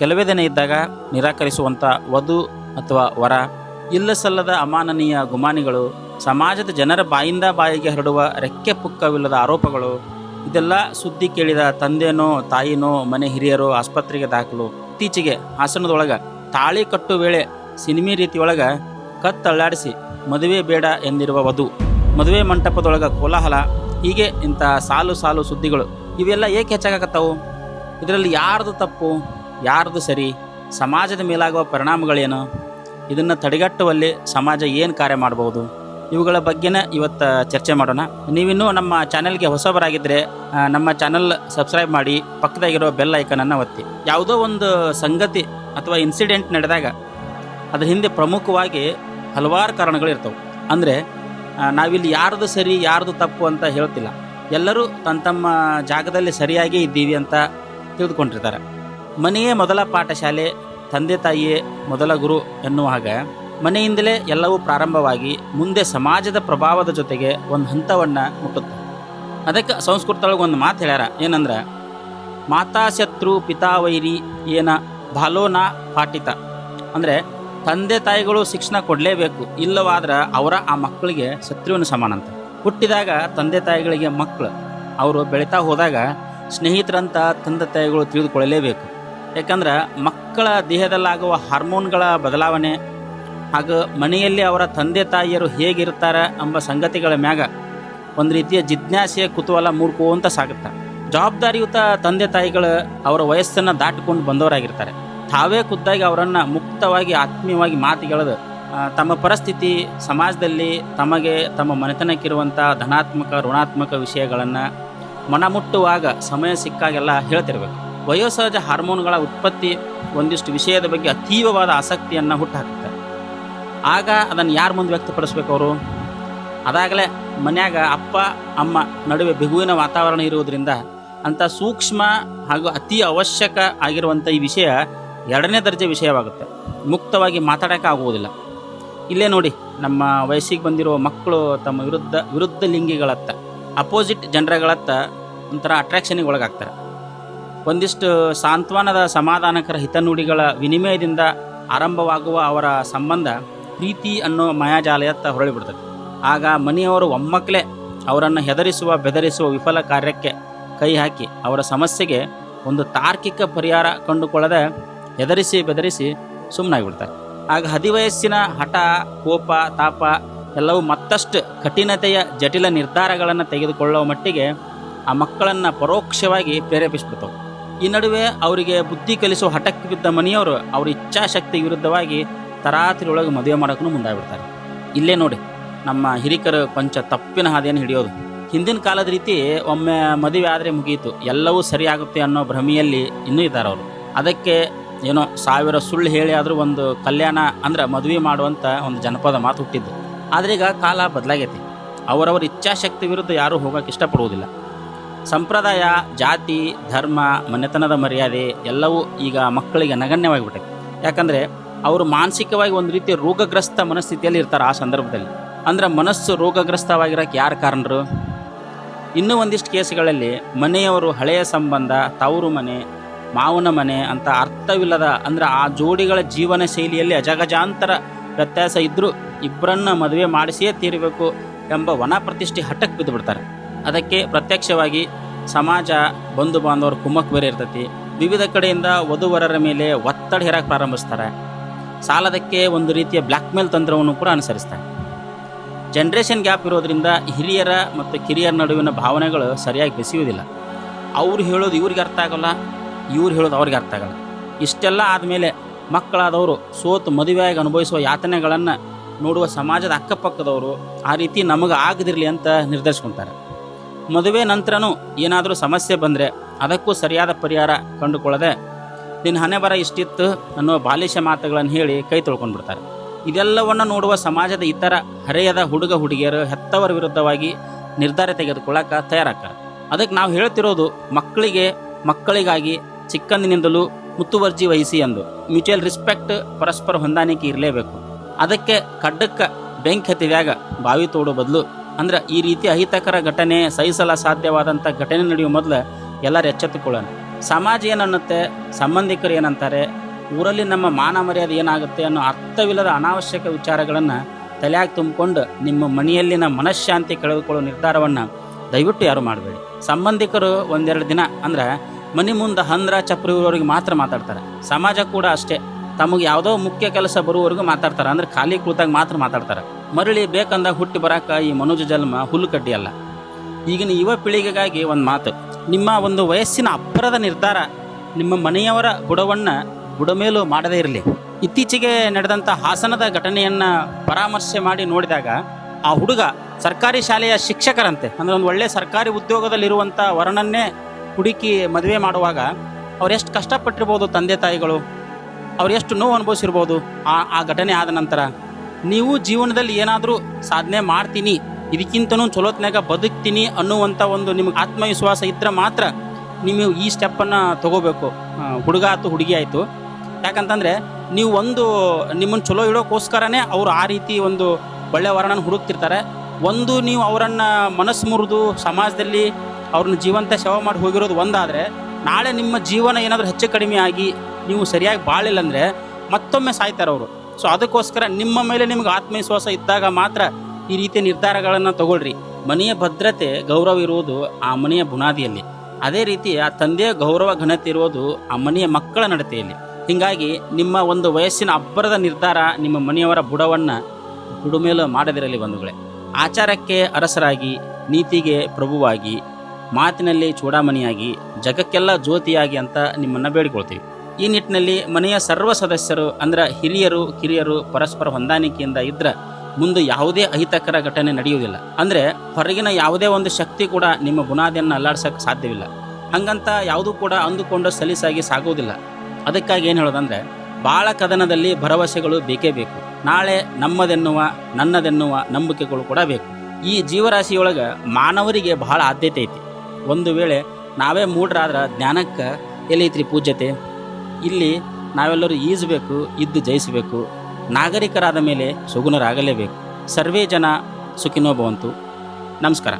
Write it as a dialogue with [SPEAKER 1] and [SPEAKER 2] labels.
[SPEAKER 1] ಕೆಲವೇ ದಿನ ಇದ್ದಾಗ ನಿರಾಕರಿಸುವಂಥ ವಧು ಅಥವಾ ವರ ಇಲ್ಲ ಸಲ್ಲದ ಅಮಾನನೀಯ ಗುಮಾನಿಗಳು, ಸಮಾಜದ ಜನರ ಬಾಯಿಂದ ಬಾಯಿಗೆ ಹರಡುವ ರೆಕ್ಕೆ ಪುಕ್ಕವಿಲ್ಲದ ಆರೋಪಗಳು, ಇದೆಲ್ಲ ಸುದ್ದಿ ಕೇಳಿದ ತಂದೆನೋ, ತಾಯಿನೋ, ಮನೆ ಹಿರಿಯರೋ ಆಸ್ಪತ್ರೆಗೆ ದಾಖಲು. ಇತ್ತೀಚೆಗೆ ಹಾಸನದೊಳಗೆ ತಾಳಿ ಕಟ್ಟು ವೇಳೆ ಸಿನಿಮಿ ರೀತಿಯೊಳಗೆ ಕತ್ತಳ್ಳಾಡಿಸಿ ಮದುವೆ ಬೇಡ ಎಂದಿರುವ ವಧು. ಮದುವೆ ಮಂಟಪದೊಳಗೆ ಕೋಲಾಹಲ, ಹೀಗೆ ಇಂಥ ಸಾಲು ಸಾಲು ಸುದ್ದಿಗಳು, ಇವೆಲ್ಲ ಏಕೆ ಹೆಚ್ಚಾಗತ್ತವು ಇದರಲ್ಲಿ ಯಾರ್ದು ತಪ್ಪು? ಯಾರ್ದು ಸರಿ? ಸಮಾಜದ ಮೇಲಾಗುವ ಪರಿಣಾಮಗಳೇನು? ಇದನ್ನು ತಡೆಗಟ್ಟುವಲ್ಲಿ ಸಮಾಜ ಏನು ಕಾರ್ಯ ಮಾಡಬಹುದು? ಇವುಗಳ ಬಗ್ಗೆನೇ ಇವತ್ತು ಚರ್ಚೆ ಮಾಡೋಣ. ನೀವಿನ್ನೂ ನಮ್ಮ ಚಾನೆಲ್ಗೆ ಹೊಸಬರಾಗಿದ್ದರೆ ನಮ್ಮ ಚಾನೆಲ್ ಸಬ್ಸ್ಕ್ರೈಬ್ ಮಾಡಿ, ಪಕ್ಕದಾಗಿರೋ ಬೆಲ್ ಐಕನನ್ನು ಒತ್ತಿ. ಯಾವುದೋ ಒಂದು ಸಂಗತಿ ಅಥವಾ ಇನ್ಸಿಡೆಂಟ್ ನಡೆದಾಗ, ಅದರ ಹಿಂದೆ ಪ್ರಮುಖವಾಗಿ ಹಲವಾರು ಕಾರಣಗಳು ಇರ್ತವೆ. ಅಂದರೆ ನಾವಿಲ್ಲಿ ಯಾರ್ದು ಸರಿ, ಯಾರ್ದು ತಪ್ಪು ಅಂತ ಹೇಳ್ತಿಲ್ಲ. ಎಲ್ಲರೂ ತಮ್ಮ ತಮ್ಮ ಜಾಗದಲ್ಲಿ ಸರಿಯಾಗಿ ಇದ್ದೀವಿ ಅಂತ ತಿಳಿದುಕೊಂಡಿರ್ತಾರೆ. ಮನೆಯೇ ಮೊದಲ ಪಾಠಶಾಲೆ, ತಂದೆ ತಾಯಿಯೇ ಮೊದಲ ಗುರು ಎನ್ನುವ ಹಾಗೆ ಮನೆಯಿಂದಲೇ ಎಲ್ಲವೂ ಪ್ರಾರಂಭವಾಗಿ ಮುಂದೆ ಸಮಾಜದ ಪ್ರಭಾವದ ಜೊತೆಗೆ ಒಂದು ಹಂತವನ್ನು ಮುಟ್ಟುತ್ತೆ. ಅದಕ್ಕೆ ಸಂಸ್ಕೃತದೊಳಗೆ ಒಂದು ಮಾತು ಹೇಳ್ಯಾರ. ಏನಂದ್ರೆ, ಮಾತಾ ಶತ್ರು ಪಿತಾವೈರಿ ಏನ ಬಾಲೋನ ಪಾಠಿತ. ಅಂದರೆ, ತಂದೆ ತಾಯಿಗಳು ಶಿಕ್ಷಣ ಕೊಡಲೇಬೇಕು, ಇಲ್ಲವಾದ್ರೆ ಅವರ ಆ ಮಕ್ಕಳಿಗೆ ಶತ್ರುವಿನ ಸಮಾನ ಅಂತ. ಹುಟ್ಟಿದಾಗ ತಂದೆ ತಾಯಿಗಳಿಗೆ ಮಕ್ಕಳು ಅವರು ಬೆಳೀತಾ ಹೋದಾಗ ಸ್ನೇಹಿತರಂತ ತಂದೆ ತಾಯಿಗಳು ತಿಳಿದುಕೊಳ್ಳಲೇಬೇಕು. ಯಾಕಂದ್ರೆ ಮಕ್ಕಳ ದೇಹದಲ್ಲಾಗುವ ಹಾರ್ಮೋನ್ಗಳ ಬದಲಾವಣೆ ಹಾಗೂ ಮನೆಯಲ್ಲಿ ಅವರ ತಂದೆ ತಾಯಿಯರು ಹೇಗಿರ್ತಾರೆ ಎಂಬ ಸಂಗತಿಗಳ ಮ್ಯಾಗ ಒಂದು ರೀತಿಯ ಜಿಜ್ಞಾಸೆಯ ಕುತೂಹಲ ಮೂಡ್ಕೋಂತ ಸಾಗುತ್ತೆ. ಜವಾಬ್ದಾರಿಯುತ ತಂದೆ ತಾಯಿಗಳು ಅವರ ವಯಸ್ಸನ್ನು ದಾಟಿಕೊಂಡು ಬಂದವರಾಗಿರ್ತಾರೆ. ತಾವೇ ಖುದ್ದಾಗಿ ಅವರನ್ನು ಮುಕ್ತವಾಗಿ, ಆತ್ಮೀಯವಾಗಿ ಮಾತುಗೆಳೆದು ತಮ್ಮ ಪರಿಸ್ಥಿತಿ, ಸಮಾಜದಲ್ಲಿ ತಮಗೆ, ತಮ್ಮ ಮನೆತನಕ್ಕಿರುವಂಥ ಧನಾತ್ಮಕ, ಋಣಾತ್ಮಕ ವಿಷಯಗಳನ್ನು ಮನಮುಟ್ಟುವಾಗ ಸಮಯ ಸಿಕ್ಕಾಗೆಲ್ಲ ಹೇಳ್ತಿರ್ಬೇಕು. ವಯೋಸಹಜ ಹಾರ್ಮೋನ್ಗಳ ಉತ್ಪತ್ತಿ ಒಂದಿಷ್ಟು ವಿಷಯದ ಬಗ್ಗೆ ಅತೀವವಾದ ಆಸಕ್ತಿಯನ್ನು ಹುಟ್ಟುಹಾಕುತ್ತೆ. ಆಗ ಅದನ್ನು ಯಾರ ಮುಂದೆ ವ್ಯಕ್ತಪಡಿಸ್ಬೇಕು ಅವರು? ಅದಾಗಲೇ ಮನ್ಯಾಗ ಅಪ್ಪ, ಅಮ್ಮ ನಡುವೆ ಬಿಗುವಿನ ವಾತಾವರಣ ಇರುವುದರಿಂದ ಅಂಥ ಸೂಕ್ಷ್ಮ ಹಾಗೂ ಅತಿ ಅವಶ್ಯಕ ಆಗಿರುವಂಥ ಈ ವಿಷಯ ಎರಡನೇ ದರ್ಜೆ ವಿಷಯವಾಗುತ್ತೆ. ಮುಕ್ತವಾಗಿ ಮಾತಾಡೋಕೆ ಆಗುವುದಿಲ್ಲ ಇಲ್ಲೇ ನೋಡಿ, ನಮ್ಮ ವಯಸ್ಸಿಗೆ ಬಂದಿರೋ ಮಕ್ಕಳು ತಮ್ಮ ವಿರುದ್ಧ ವಿರುದ್ಧ ಲಿಂಗಿಗಳತ್ತ, ಅಪೋಸಿಟ್ ಜನರಗಳತ್ತ ಒಂಥರ ಅಟ್ರ್ಯಾಕ್ಷನಿಗೆ ಒಳಗಾಗ್ತಾರೆ. ಒಂದಿಷ್ಟು ಸಾಂತ್ವನದ ಸಮಾಧಾನಕರ ಹಿತನುಡಿಗಳ ವಿನಿಮಯದಿಂದ ಆರಂಭವಾಗುವ ಅವರ ಸಂಬಂಧ ಪ್ರೀತಿ ಅನ್ನೋ ಮಾಯಾಜಾಲಯತ್ತ ಹೊರಳಿಬಿಡ್ತದೆ. ಆಗ ಮನೆಯವರು ಒಮ್ಮಕ್ಕಲೇ ಅವರನ್ನು ಹೆದರಿಸುವ, ಬೆದರಿಸುವ ವಿಫಲ ಕಾರ್ಯಕ್ಕೆ ಕೈ ಹಾಕಿ ಅವರ ಸಮಸ್ಯೆಗೆ ಒಂದು ತಾರ್ಕಿಕ ಪರಿಹಾರ ಕಂಡುಕೊಳ್ಳದೆ ಹೆದರಿಸಿ, ಬೆದರಿಸಿ ಸುಮ್ಮನಾಗಿಬಿಡ್ತಾರೆ ಆಗ ಹದಿವಯಸ್ಸಿನ ಹಠ, ಕೋಪ, ತಾಪ ಎಲ್ಲವೂ ಮತ್ತಷ್ಟು ಕಠಿಣತೆಯ ಜಟಿಲ ನಿರ್ಧಾರಗಳನ್ನು ತೆಗೆದುಕೊಳ್ಳುವ ಮಟ್ಟಿಗೆ ಆ ಮಕ್ಕಳನ್ನು ಪರೋಕ್ಷವಾಗಿ ಪ್ರೇರೇಪಿಸ್ಬಿಡ್ತವೆ. ಈ ನಡುವೆ ಅವರಿಗೆ ಬುದ್ಧಿ ಕಲಿಸುವ ಹಠಕ್ಕೆ ಬಿದ್ದ ಮನೆಯವರು ಅವ್ರ ಇಚ್ಛಾಶಕ್ತಿ ವಿರುದ್ಧವಾಗಿ ತರಾತರಿ ಒಳಗೆ ಮದುವೆ ಮಾಡೋಕ್ಕೂ ಮುಂದಾಗ್ಬಿಡ್ತಾರೆ. ಇಲ್ಲೇ ನೋಡಿ, ನಮ್ಮ ಹಿರಿಕರು ಕೊಂಚ ತಪ್ಪಿನ ಹಾದಿಯನ್ನು ಹಿಡಿಯೋದು. ಹಿಂದಿನ ಕಾಲದ ರೀತಿ ಒಮ್ಮೆ ಮದುವೆ ಆದರೆ ಮುಗಿಯಿತು ಎಲ್ಲವೂ ಸರಿಯಾಗುತ್ತೆ ಅನ್ನೋ ಭ್ರಮೆಯಲ್ಲಿ ಇನ್ನೂ ಇದ್ದಾರೆ ಅವರು. ಅದಕ್ಕೆ ಏನೋ ಸಾವಿರ ಸುಳ್ಳು ಹೇಳಿ ಆದರೂ ಒಂದು ಕಲ್ಯಾಣ ಅಂದ್ರೆ ಮದುವೆ ಮಾಡುವಂಥ ಒಂದು ಜನಪದ ಮಾತು ಹುಟ್ಟಿದ್ದು. ಆದರೆ ಈಗ ಕಾಲ ಬದಲಾಗೈತಿ. ಅವರವರ ಇಚ್ಛಾಶಕ್ತಿ ವಿರುದ್ಧ ಯಾರೂ ಹೋಗೋಕೆ ಇಷ್ಟಪಡುವುದಿಲ್ಲ. ಸಂಪ್ರದಾಯ, ಜಾತಿ, ಧರ್ಮ, ಮನೆತನದ ಮರ್ಯಾದೆ ಎಲ್ಲವೂ ಈಗ ಮಕ್ಕಳಿಗೆ ನಗಣ್ಯವಾಗಿಬಿಟ್ಟೆ ಯಾಕಂದರೆ ಅವರು ಮಾನಸಿಕವಾಗಿ ಒಂದು ರೀತಿ ರೋಗಗ್ರಸ್ತ ಮನಸ್ಥಿತಿಯಲ್ಲಿ ಇರ್ತಾರೆ ಆ ಸಂದರ್ಭದಲ್ಲಿ. ಅಂದ್ರೆ ಮನಸ್ಸು ರೋಗಗ್ರಸ್ತವಾಗಿರೋಕ್ಕೆ ಯಾರು ಕಾರಣರು? ಇನ್ನೂ ಒಂದಿಷ್ಟು ಕೇಸ್ಗಳಲ್ಲಿ ಮನೆಯವರು ಹಳೆಯ ಸಂಬಂಧ, ತವರು ಮನೆ, ಮಾವನ ಮನೆ ಅಂತ ಅರ್ಥವಿಲ್ಲದ ಅಂದ್ರೆ ಆ ಜೋಡಿಗಳ ಜೀವನ ಶೈಲಿಯಲ್ಲಿ ಅಜಗಜಾಂತರ ವ್ಯತ್ಯಾಸ ಇದ್ದರೂ ಇಬ್ಬರನ್ನ ಮದುವೆ ಮಾಡಿಸಿಯೇ ತೀರಬೇಕು ಎಂಬ ವನ ಪ್ರತಿಷ್ಠೆ ಹಠಕ್ಕೆ ಬಿದ್ದು ಬಿಡ್ತಾರೆ ಅದಕ್ಕೆ ಪ್ರತ್ಯಕ್ಷವಾಗಿ ಸಮಾಜ, ಬಂಧು ಬಾಂಧವರು ಕುಮ್ಮಕ್ ಬೇರೆ ಇರ್ತೈತಿ. ವಿವಿಧ ಕಡೆಯಿಂದ ವಧುವರರ ಮೇಲೆ ಒತ್ತಡ ಹೇರಕ್ಕೆ ಪ್ರಾರಂಭಿಸ್ತಾರೆ. ಸಾಲದಕ್ಕೆ ಒಂದು ರೀತಿಯ ಬ್ಲ್ಯಾಕ್ ಮೇಲ್ ತಂತ್ರವನ್ನು ಕೂಡ ಅನುಸರಿಸ್ತಾರೆ. ಜನ್ರೇಷನ್ ಗ್ಯಾಪ್ ಇರೋದ್ರಿಂದ ಹಿರಿಯರ ಮತ್ತು ಕಿರಿಯರ ನಡುವಿನ ಭಾವನೆಗಳು ಸರಿಯಾಗಿ ಬೆಸೆಯುವುದಿಲ್ಲ. ಅವ್ರು ಹೇಳೋದು ಇವ್ರಿಗೆ ಅರ್ಥ ಆಗಲ್ಲ, ಇವ್ರು ಹೇಳೋದು ಅವ್ರಿಗೆ ಅರ್ಥ ಆಗಲ್ಲ. ಇಷ್ಟೆಲ್ಲ ಆದಮೇಲೆ ಮಕ್ಕಳಾದವರು ಸೋತು ಮದುವೆಯಾಗಿ ಅನುಭವಿಸುವ ಯಾತನೆಗಳನ್ನು ನೋಡುವ ಸಮಾಜದ ಅಕ್ಕಪಕ್ಕದವರು ಆ ರೀತಿ ನಮಗೆ ಆಗದಿರಲಿ ಅಂತ ನಿರ್ಧರಿಸ್ಕೊತಾರೆ. ಮದುವೆ ನಂತರನೂ ಏನಾದರೂ ಸಮಸ್ಯೆ ಬಂದರೆ ಅದಕ್ಕೂ ಸರಿಯಾದ ಪರಿಹಾರ ಕಂಡುಕೊಳ್ಳದೆ ನಿನ್ನ ಹಣೆ ಬರ ಇಷ್ಟಿತ್ತು ಅನ್ನುವ ಬಾಲಿಶ ಮಾತುಗಳನ್ನು ಹೇಳಿ ಕೈ ತೊಳ್ಕೊಂಡ್ಬಿಡ್ತಾರೆ. ಇದೆಲ್ಲವನ್ನು ನೋಡುವ ಸಮಾಜದ ಇತರ ಹರೆಯದ ಹುಡುಗ ಹುಡುಗಿಯರು ಹೆತ್ತವರ ವಿರುದ್ಧವಾಗಿ ನಿರ್ಧಾರ ತೆಗೆದುಕೊಳ್ಳಕ್ಕೆ ತಯಾರಾಗ್ತಾರೆ. ಅದಕ್ಕೆ ನಾವು ಹೇಳ್ತಿರೋದು ಮಕ್ಕಳಿಗೆ, ಮಕ್ಕಳಿಗಾಗಿ ಚಿಕ್ಕಂದಿನಿಂದಲೂ ಮುತುವರ್ಜಿ ವಹಿಸಿ ಎಂದು. ಮ್ಯೂಚುವಲ್ ರಿಸ್ಪೆಕ್ಟ್ ಪರಸ್ಪರ ಹೊಂದಾಣಿಕೆ ಇರಲೇಬೇಕು. ಅದಕ್ಕೆ ಖಡ್ಡಕ್ಕೆ ಬೆಂಕಿ ಹತ್ತಿದಾಗ ಬಾವಿ ತೋಡೋ ಬದಲು ಅಂದ್ರೆ ಈ ರೀತಿ ಅಹಿತಕರ ಘಟನೆ ಸಹಿಸಲ ಸಾಧ್ಯವಾದಂಥ ಘಟನೆ ನಡೆಯುವ ಮೊದಲು ಎಲ್ಲರೂ ಎಚ್ಚೆತ್ತುಕೊಳ್ಳೋಣ. ಸಮಾಜ ಏನನ್ನುತ್ತೆ, ಸಂಬಂಧಿಕರು ಏನಂತಾರೆ, ಊರಲ್ಲಿ ನಮ್ಮ ಮಾನ ಮರ್ಯಾದೆ ಏನಾಗುತ್ತೆ ಅನ್ನೋ ಅರ್ಥವಿಲ್ಲದ ಅನಾವಶ್ಯಕ ವಿಚಾರಗಳನ್ನು ತಲೆಯಾಗಿ ತುಂಬಿಕೊಂಡು ನಿಮ್ಮ ಮನೆಯಲ್ಲಿನ ಮನಃಶಾಂತಿ ಕಳೆದುಕೊಳ್ಳೋ ನಿರ್ಧಾರವನ್ನು ದಯವಿಟ್ಟು ಯಾರು ಮಾಡಬೇಡಿ. ಸಂಬಂಧಿಕರು ಒಂದೆರಡು ದಿನ ಅಂದ್ರೆ ಮನೆ ಮುಂದೆ ಹಂದ್ರ ಚಪ್ರಿ ಇರೋರಿಗೆ ಮಾತ್ರ ಮಾತಾಡ್ತಾರೆ. ಸಮಾಜ ಕೂಡ ಅಷ್ಟೇ. ತಮಗೆ ಯಾವುದೋ ಮುಖ್ಯ ಕೆಲಸ ಬರುವವರೆಗೂ ಮಾತಾಡ್ತಾರೆ. ಅಂದ್ರೆ ಖಾಲಿ ಕುಳಿತಾಗ ಮಾತ್ರ ಮಾತಾಡ್ತಾರೆ. ಮರಳಿ ಬೇಕಂದಾಗ ಹುಟ್ಟಿ ಬರಾಕ ಈ ಮನುಜ ಜನ್ಮ ಹುಲ್ಲು ಕಡ್ಡಿ ಅಲ್ಲ. ಈಗಿನ ಯುವ ಪೀಳಿಗೆಗಾಗಿ ಒಂದು ಮಾತು. ನಿಮ್ಮ ಒಂದು ವಯಸ್ಸಿನ ಅಬ್ಬರದ ನಿರ್ಧಾರ ನಿಮ್ಮ ಮನೆಯವರ ಬುಡವನ್ನು ಬುಡಮೇಲು ಮಾಡದೇ ಇರಲಿ. ಇತ್ತೀಚೆಗೆ ನಡೆದಂಥ ಹಾಸನದ ಘಟನೆಯನ್ನು ಪರಾಮರ್ಶೆ ಮಾಡಿ ನೋಡಿದಾಗ ಆ ಹುಡುಗ ಸರ್ಕಾರಿ ಶಾಲೆಯ ಶಿಕ್ಷಕರಂತೆ, ಅಂದ್ರೆ ಒಂದು ಒಳ್ಳೆ ಸರ್ಕಾರಿ ಉದ್ಯೋಗದಲ್ಲಿರುವಂಥ ವರ್ಣನ್ನೇ ಹುಡುಕಿ ಮದುವೆ ಮಾಡುವಾಗ ಅವ್ರು ಎಷ್ಟು ಕಷ್ಟಪಟ್ಟಿರ್ಬೋದು ತಂದೆ ತಾಯಿಗಳು. ಅವ್ರು ಎಷ್ಟು ನೋವು ಅನುಭವಿಸಿರ್ಬೋದು, ಆ ಆ ಘಟನೆ ಆದ ನಂತರ ನೀವು ಜೀವನದಲ್ಲಿ ಏನಾದರೂ ಸಾಧನೆ ಮಾಡ್ತೀನಿ, ಇದಕ್ಕಿಂತನೂ ಚಲೋತ್ನಾಗ ಬದುಕ್ತೀನಿ ಅನ್ನುವಂಥ ಒಂದು ನಿಮಗೆ ಆತ್ಮವಿಶ್ವಾಸ ಇದ್ದರೆ ಮಾತ್ರ ನೀವು ಈ ಸ್ಟೆಪ್ಪನ್ನು ತಗೋಬೇಕು. ಹುಡುಗ ಆಯ್ತು ಹುಡುಗಿ ಆಯಿತು. ಯಾಕಂತಂದರೆ ನೀವು ಒಂದು ನಿಮ್ಮನ್ನು ಚಲೋ ಇಡೋಕ್ಕೋಸ್ಕರನೇ ಅವರು ಆ ರೀತಿ ಒಂದು ಒಳ್ಳೆ ವರ್ಣನ ಹುಡುಕ್ತಿರ್ತಾರೆ. ಒಂದು ನೀವು ಅವರನ್ನು ಮನಸ್ಸು ಮುರಿದು ಸಮಾಜದಲ್ಲಿ ಅವ್ರನ್ನ ಜೀವಂತ ಶವ ಮಾಡಿ ಹೋಗಿರೋದು ಒಂದಾದರೆ ನಾಳೆ ನಿಮ್ಮ ಜೀವನ ಏನಾದರೂ ಹೆಚ್ಚು ಕಡಿಮೆ ಆಗಿ ನೀವು ಸರಿಯಾಗಿ ಬಾಳಿಲ್ಲ ಅಂದರೆ ಮತ್ತೊಮ್ಮೆ ಸಾಯ್ತಾರೆ ಅವರು. ಸೊ ಅದಕ್ಕೋಸ್ಕರ ನಿಮ್ಮ ಮೇಲೆ ನಿಮ್ಗೆ ಆತ್ಮವಿಶ್ವಾಸ ಇದ್ದಾಗ ಮಾತ್ರ ಈ ರೀತಿಯ ನಿರ್ಧಾರಗಳನ್ನು ತಗೊಳ್ರಿ. ಮನೆಯ ಭದ್ರತೆ, ಗೌರವ ಇರುವುದು ಆ ಮನೆಯ ಬುನಾದಿಯಲ್ಲಿ. ಅದೇ ರೀತಿ ಆ ತಂದೆಯ ಗೌರವ, ಘನತೆ ಇರುವುದು ಆ ಮನೆಯ ಮಕ್ಕಳ ನಡತೆಯಲ್ಲಿ. ಹೀಗಾಗಿ ನಿಮ್ಮ ಒಂದು ವಯಸ್ಸಿನ ಅಬ್ಬರದ ನಿರ್ಧಾರ ನಿಮ್ಮ ಮನೆಯವರ ಬುಡವನ್ನು ಬುಡುಮೇಲು ಮಾಡದಿರಲಿ ಬಂಧುಗಳೇ. ಆಚಾರಕ್ಕೆ ಅರಸರಾಗಿ, ನೀತಿಗೆ ಪ್ರಭುವಾಗಿ ಮಾತಿನಲ್ಲಿ ಚೂಡಾಮಣಿಯಾಗಿ, ಜಗಕ್ಕೆಲ್ಲ ಜ್ಯೋತಿಯಾಗಿ ಅಂತ ನಿಮ್ಮನ್ನು ಬೇಡಿಕೊಳ್ತೀವಿ. ಈ ನಿಟ್ಟಿನಲ್ಲಿ ಮನೆಯ ಸರ್ವ ಸದಸ್ಯರು, ಅಂದ್ರೆ ಹಿರಿಯರು, ಕಿರಿಯರು, ಪರಸ್ಪರ ಹೊಂದಾಣಿಕೆಯಿಂದ ಇದ್ರೆ ಮುಂದೆ ಯಾವುದೇ ಅಹಿತಕರ ಘಟನೆ ನಡೆಯುವುದಿಲ್ಲ. ಅಂದರೆ ಹೊರಗಿನ ಯಾವುದೇ ಒಂದು ಶಕ್ತಿ ಕೂಡ ನಿಮ್ಮ ಬುನಾದಿಯನ್ನು ಅಲ್ಲಾಡ್ಸೋಕ್ಕೆ ಸಾಧ್ಯವಿಲ್ಲ. ಹಂಗಂತ ಯಾವುದೂ ಕೂಡ ಅಂದುಕೊಂಡು ಸಲೀಸಾಗಿ ಸಾಗುವುದಿಲ್ಲ. ಅದಕ್ಕಾಗಿ ಏನು ಹೇಳೋದಂದ್ರೆ, ಬಾಳ ಕದನದಲ್ಲಿ ಭರವಸೆಗಳು ಬೇಕೇ ಬೇಕು. ನಾಳೆ ನಮ್ಮದೆನ್ನುವ, ನನ್ನದೆನ್ನುವ ನಂಬಿಕೆಗಳು ಕೂಡ ಬೇಕು. ಈ ಜೀವರಾಶಿಯೊಳಗೆ ಮಾನವರಿಗೆ ಬಹಳ ಆದ್ಯತೆ ಐತಿ. ಒಂದು ವೇಳೆ ನಾವೇ ಮೂಢರಾದ್ರೆ ಜ್ಞಾನಕ್ಕೆ ಎಲ್ಲೈತ್ರಿ ಪೂಜ್ಯತೆ? ಇಲ್ಲಿ ನಾವೆಲ್ಲರೂ ಈಜಬೇಕು, ಇದ್ದು ಜಯಿಸಬೇಕು. ನಾಗರಿಕರಾದ ಮೇಲೆ ಸುಗುಣರಾಗಲೇಬೇಕು ಸರ್ವೇ ಜನ ಸುಖಿನೋ ಭವಂತು ನಮಸ್ಕಾರ.